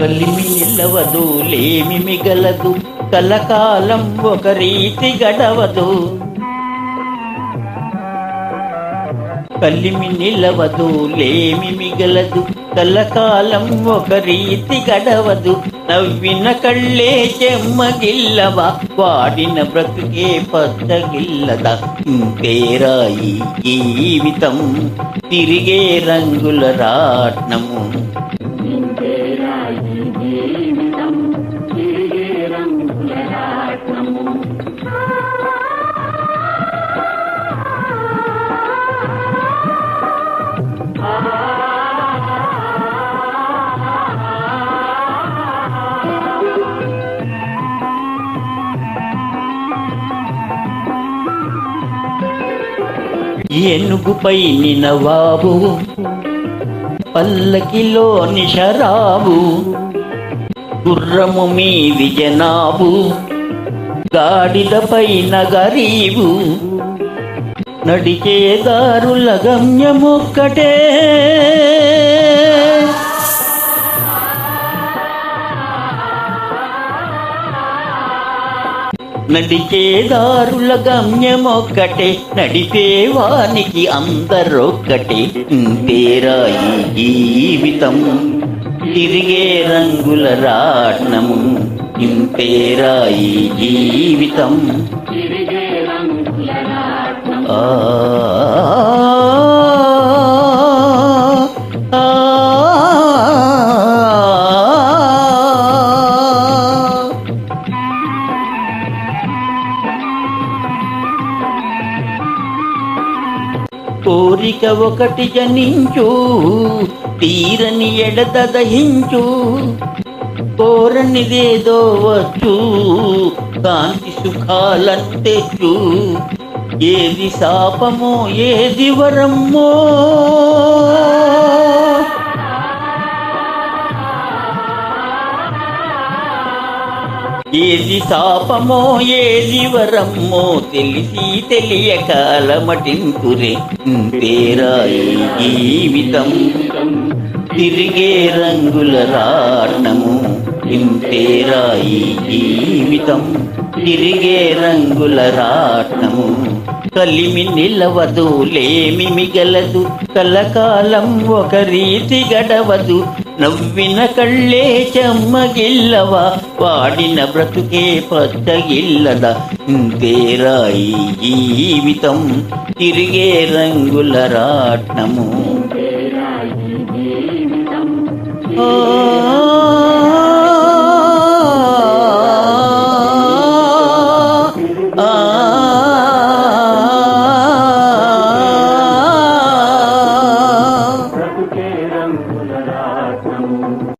కలిమి నిలవదు లేమి మిగలదు కలకాలం ఒక రీతి గడవదు. కలిమి నిలవదు లేమి మిగలదు కలకాలం ఒక రీతి గడవదు. నవ్విన కళ్ళే చెమ్మగిల్లవా వాడిన బ్రతుకే పచ్చగిల్లదా ఇంకేరాయి జీవితం తిరిగే రంగుల రాట్నము. ఏనుగుపై నినవాబు పల్లకిలో నిషరాబు గుర్రము మీది జనాబు గాడిదపై నగరీవు నడిచే దారుల గమ్యమొక్కటే. నడిచే దారుల గమ్యమొక్కటే నడిపే వానికి అందరొక్కటే. ఇంతేరాయి జీవితం తిరిగే రంగుల రాట్నము. జీవితం రంగుల రాట్నము. ఆ ఆ, కోరిక ఒకటి జనించు తీరని ఎడద దహించు. కోరనిదేదో వచ్చు కాంతి సుఖాలంతెచ్చు ఏది శాపమో ఏది వరమ్మో ఏది శాపమో ఏది వరమ్మో తెలిసి తెలియక అలమటింతురే తేరాయి జీవితం తిరిగే రంగుల రాట్నము ఇంతేరాయి జీవితం తిరిగే రంగుల రాట్నము కలిమి నిలవదు లేమి మిగలదు కలకాలం ఒక రీతి గడవదు. నవ్విన కళ్ళే చెమ్మగిల్లవా? వాడిన బ్రతుకే పచ్చగిల్లదా ఇంతేరాయి జీవితం తిరిగే రంగుల రాట్నము. ఇంతేరాయి